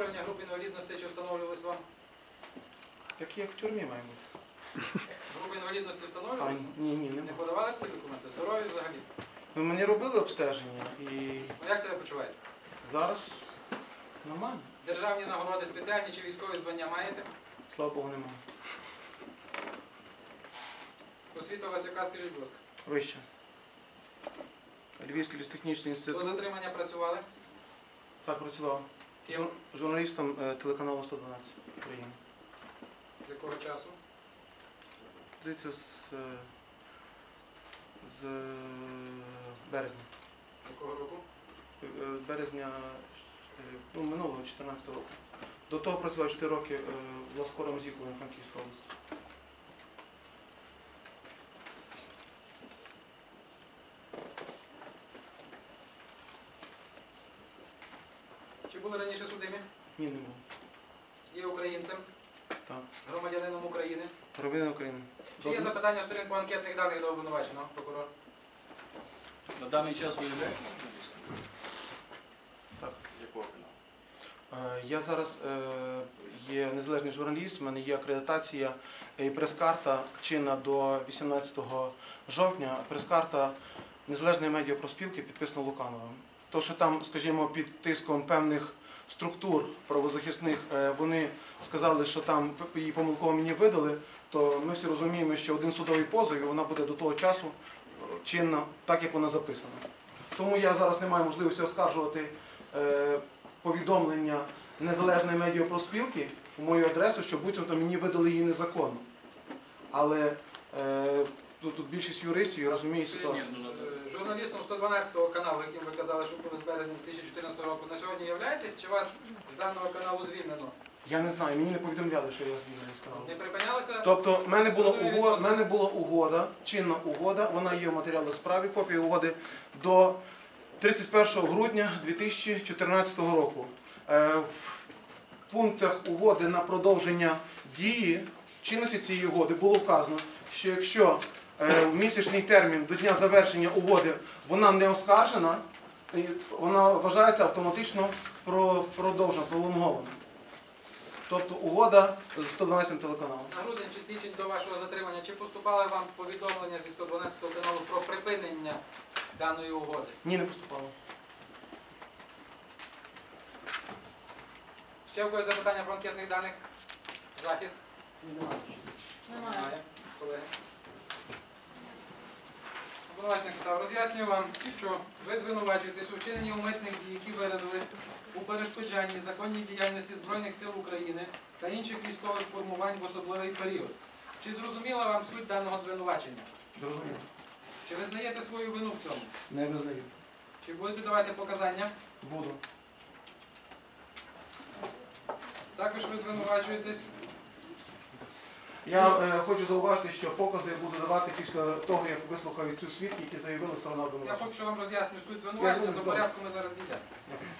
Рівня груп інвалідності чи встановлювались вам? Так як в тюрмі має бути. Групи інвалідності А, ні, ні, Не нема. подавали такі документи? Здорові взагалі? Ну мені робили обстеження і Ну як себе почуваєте? зараз нормально. Державні нагороди, спеціальні чи військові звання маєте? Слава Богу, немає. Освіта у вас яка, скажіть, будь ласка. Вище. Львівський лісотехнічний До інститут. затримання працювали? Так працював. Ким? Журналістом е, телеканалу 112 України. З якого часу? Здається, з, е, з е, березня. З якого року? З березня ну, минулого 14 року. До того працював 4 роки в Ласкором Зіку на Франківській області. Були раніше судимі? Ні, не було. Є українцем, Так. громадянином України. Громадянин України. Чи є запитання в сторінку анкетних даних до обвинуваченого, прокурор? На даний час ви журналістом? Так. Якого каналу? Е, Я зараз е, є незалежний журналіст, в мене є акредитація і прес-карта чинна до 18 жовтня. Прес-карта Незалежної медіапроспілки підписана Лукановим. То, що там, скажімо, під тиском певних структур правозахисних е, вони сказали, що там її помилково мені видали, то ми всі розуміємо, що один судовий позов, і вона буде до того часу е, чинна, так як вона записана. Тому я зараз не маю можливості оскаржувати е, повідомлення незалежної медіапроспілки у мою адресу, що буцімто мені видали її незаконно. Але ну, тут більшість юристів і розуміє ситуацію. ну, на- Е, Журналістом 112 каналу, яким ви казали, що були з березня 2014 року, на сьогодні являєтесь, чи вас з даного каналу звільнено? Я не знаю, мені не повідомляли, що я звільнений з каналу. Не припинялися? Тобто, в мене була угода, в мене була угода, чинна угода, вона є в матеріалах справі, копія угоди до 31 грудня 2014 року. Е, В пунктах угоди на продовження дії чинності цієї угоди було вказано, що якщо в місячний термін до дня завершення угоди вона не оскаржена, вона вважається автоматично про- продовжена, пролонгована. Тобто угода з 112 телеканалом. На грудень чи січень до вашого затримання, чи поступали вам повідомлення зі 112 каналу про припинення даної угоди? Ні, не поступало. Ще в когось запитання про анкетних даних? Захист? Немає. Колеги. Обвинувачник писав, роз'яснюю вам, що ви звинувачуєтесь у вчиненні умисних дій, які виразились у перешкоджанні законній діяльності Збройних сил України та інших військових формувань в особливий період. Чи зрозуміла вам суть даного звинувачення? Зрозуміло. Чи визнаєте свою вину в цьому? Не визнаю. Чи будете давати показання? Буду. Також ви звинувачуєтесь. Я е, хочу зауважити, що покази я буду давати після того, як вислухаю цю свідки, які заявили сторона Я обвинувачення. поки що вам роз'ясню суть звинувачення, до порядку ми зараз дійдемо.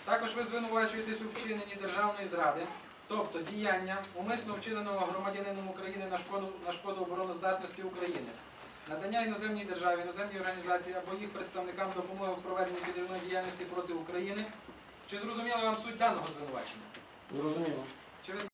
Також ви звинувачуєтесь у вчиненні державної зради, тобто діяння умисно вчиненого громадянином України на шкоду, на шкоду обороноздатності України. Надання іноземній державі, іноземній організації або їх представникам допомоги в проведенні підривної діяльності проти України. Чи зрозуміла вам суть даного звинувачення? Зрозуміло. Чи ви